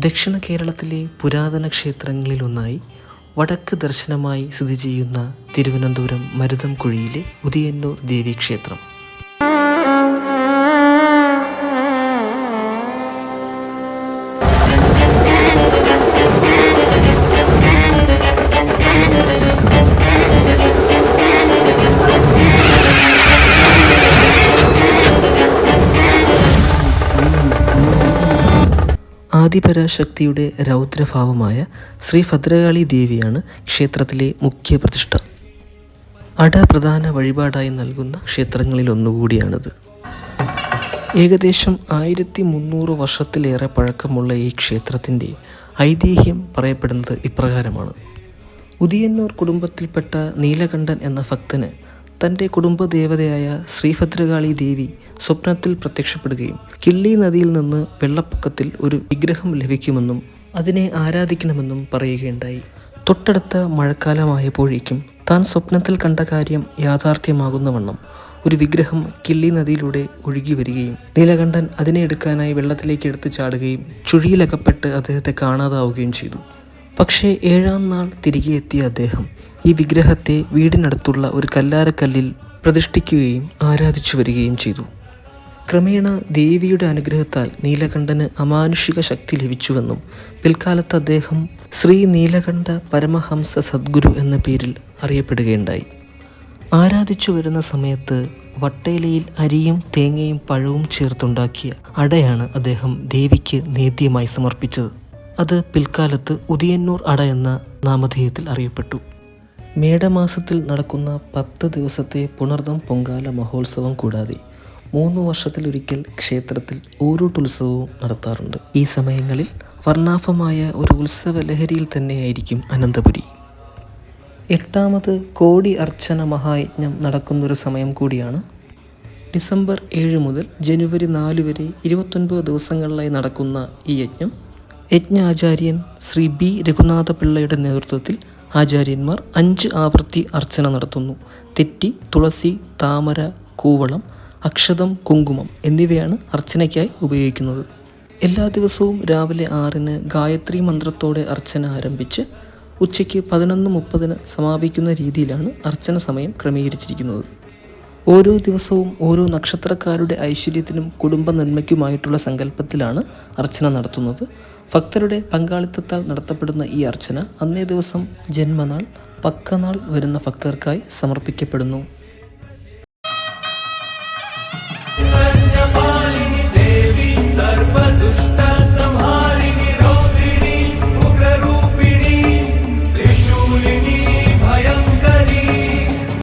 ദക്ഷിണ കേരളത്തിലെ പുരാതന ക്ഷേത്രങ്ങളിലൊന്നായി വടക്ക് ദർശനമായി സ്ഥിതി ചെയ്യുന്ന തിരുവനന്തപുരം മരുതംകുഴിയിലെ ഉദയന്നൂർ ദേവീക്ഷേത്രം. ആദിപരാശക്തിയുടെ രൗദ്രഭാവമായ ശ്രീ ഭദ്രകാളി ദേവിയാണ് ക്ഷേത്രത്തിലെ മുഖ്യ പ്രതിഷ്ഠ. അട പ്രധാന വഴിപാടായി നൽകുന്ന ക്ഷേത്രങ്ങളിലൊന്നുകൂടിയാണിത് ഏകദേശം ആയിരത്തി മുന്നൂറ് വർഷത്തിലേറെ പഴക്കമുള്ള ഈ ക്ഷേത്രത്തിന്റെ ഐതിഹ്യം പറയപ്പെടുന്നത് ഇപ്രകാരമാണ്. ഉദിയന്നൂർ കുടുംബത്തിൽപ്പെട്ട നീലകണ്ഠൻ എന്ന ഭക്തന് തന്റെ കുടുംബദേവതയായ ശ്രീഭദ്രകാളി ദേവി സ്വപ്നത്തിൽ പ്രത്യക്ഷപ്പെടുകയും കിള്ളി നദിയിൽ നിന്ന് വെള്ളപ്പൊക്കത്തിൽ ഒരു വിഗ്രഹം ലഭിക്കുമെന്നും അതിനെ ആരാധിക്കണമെന്നും പറയുകയുണ്ടായി. തൊട്ടടുത്ത മഴക്കാലമായപ്പോഴേക്കും താൻ സ്വപ്നത്തിൽ കണ്ട കാര്യം യാഥാർത്ഥ്യമാകുന്ന യാഥാർത്ഥ്യമാകുന്നവണ്ണം ഒരു വിഗ്രഹം കിള്ളി നദിയിലൂടെ ഒഴുകി വരികയും നീലകണ്ഠൻ അതിനെ എടുക്കാനായി വെള്ളത്തിലേക്ക് എടുത്തു ചാടുകയും ചുഴിയിലകപ്പെട്ട് അദ്ദേഹത്തെ കാണാതാവുകയും ചെയ്തു. പക്ഷേ ഏഴാം നാൾ തിരികെ എത്തിയ അദ്ദേഹം ഈ വിഗ്രഹത്തെ വീടിനടുത്തുള്ള ഒരു കല്ലാരക്കല്ലിൽ പ്രതിഷ്ഠിക്കുകയും ആരാധിച്ചു വരികയും ചെയ്തു. ക്രമേണ ദേവിയുടെ അനുഗ്രഹത്താൽ നീലകണ്ഠന് അമാനുഷിക ശക്തി ലഭിച്ചുവെന്നും പിൽക്കാലത്ത് അദ്ദേഹം ശ്രീ നീലകണ്ഠ പരമഹംസ സദ്ഗുരു എന്ന പേരിൽ അറിയപ്പെടുകയുണ്ടായി. ആരാധിച്ചു വരുന്ന സമയത്ത് വട്ടയിലയിൽ അരിയും തേങ്ങയും പഴവും ചേർത്തുണ്ടാക്കിയ അടയാണ് അദ്ദേഹം ദേവിക്ക് നേദ്യമായി സമർപ്പിച്ചത്. അത് പിൽക്കാലത്ത് ഉദിയന്നൂർ അട എന്ന നാമധേയത്തിൽ അറിയപ്പെട്ടു. മേടമാസത്തിൽ നടക്കുന്ന പത്ത് ദിവസത്തെ പുണർദം പൊങ്കാല മഹോത്സവം കൂടാതെ മൂന്ന് വർഷത്തിലൊരിക്കൽ ക്ഷേത്രത്തിൽ ഊരൂട്ടുത്സവവും നടത്താറുണ്ട്. ഈ സമയങ്ങളിൽ വർണാഭമായ ഒരു ഉത്സവ ലഹരിയിൽ തന്നെയായിരിക്കും അനന്തപുരി. എട്ടാമത് കോടി അർച്ചന മഹായജ്ഞം നടക്കുന്നൊരു സമയം കൂടിയാണ്. ഡിസംബർ ഏഴ് മുതൽ ജനുവരി നാല് വരെ ഇരുപത്തൊൻപത് ദിവസങ്ങളിലായി നടക്കുന്ന ഈ യജ്ഞം യജ്ഞാചാര്യൻ ശ്രീ ബി. രഘുനാഥ പിള്ളയുടെ നേതൃത്വത്തിൽ ആചാര്യന്മാർ അഞ്ച് ആവൃത്തി അർച്ചന നടത്തുന്നു. തെറ്റി തുളസി താമര കൂവളം അക്ഷതം കുങ്കുമം എന്നിവയാണ് അർച്ചനയ്ക്കായി ഉപയോഗിക്കുന്നത്. എല്ലാ ദിവസവും രാവിലെ ആറിന് ഗായത്രി മന്ത്രത്തോടെ അർച്ചന ആരംഭിച്ച് ഉച്ചയ്ക്ക് പതിനൊന്ന് മുപ്പതിന് സമാപിക്കുന്ന രീതിയിലാണ് അർച്ചന സമയം ക്രമീകരിച്ചിരിക്കുന്നത്. ഓരോ ദിവസവും ഓരോ നക്ഷത്രക്കാരുടെ ഐശ്വര്യത്തിനും കുടുംബ നന്മയ്ക്കുമായിട്ടുള്ള സങ്കല്പത്തിലാണ് അർച്ചന നടത്തുന്നത്. ഭക്തരുടെ പങ്കാളിത്തത്താൽ നടത്തപ്പെടുന്ന ഈ അർച്ചന അന്നേ ദിവസം ജന്മനാൾ പക്കനാൾ വരുന്ന ഭക്തർക്കായി സമർപ്പിക്കപ്പെടുന്നു. സർവദുഷ്ട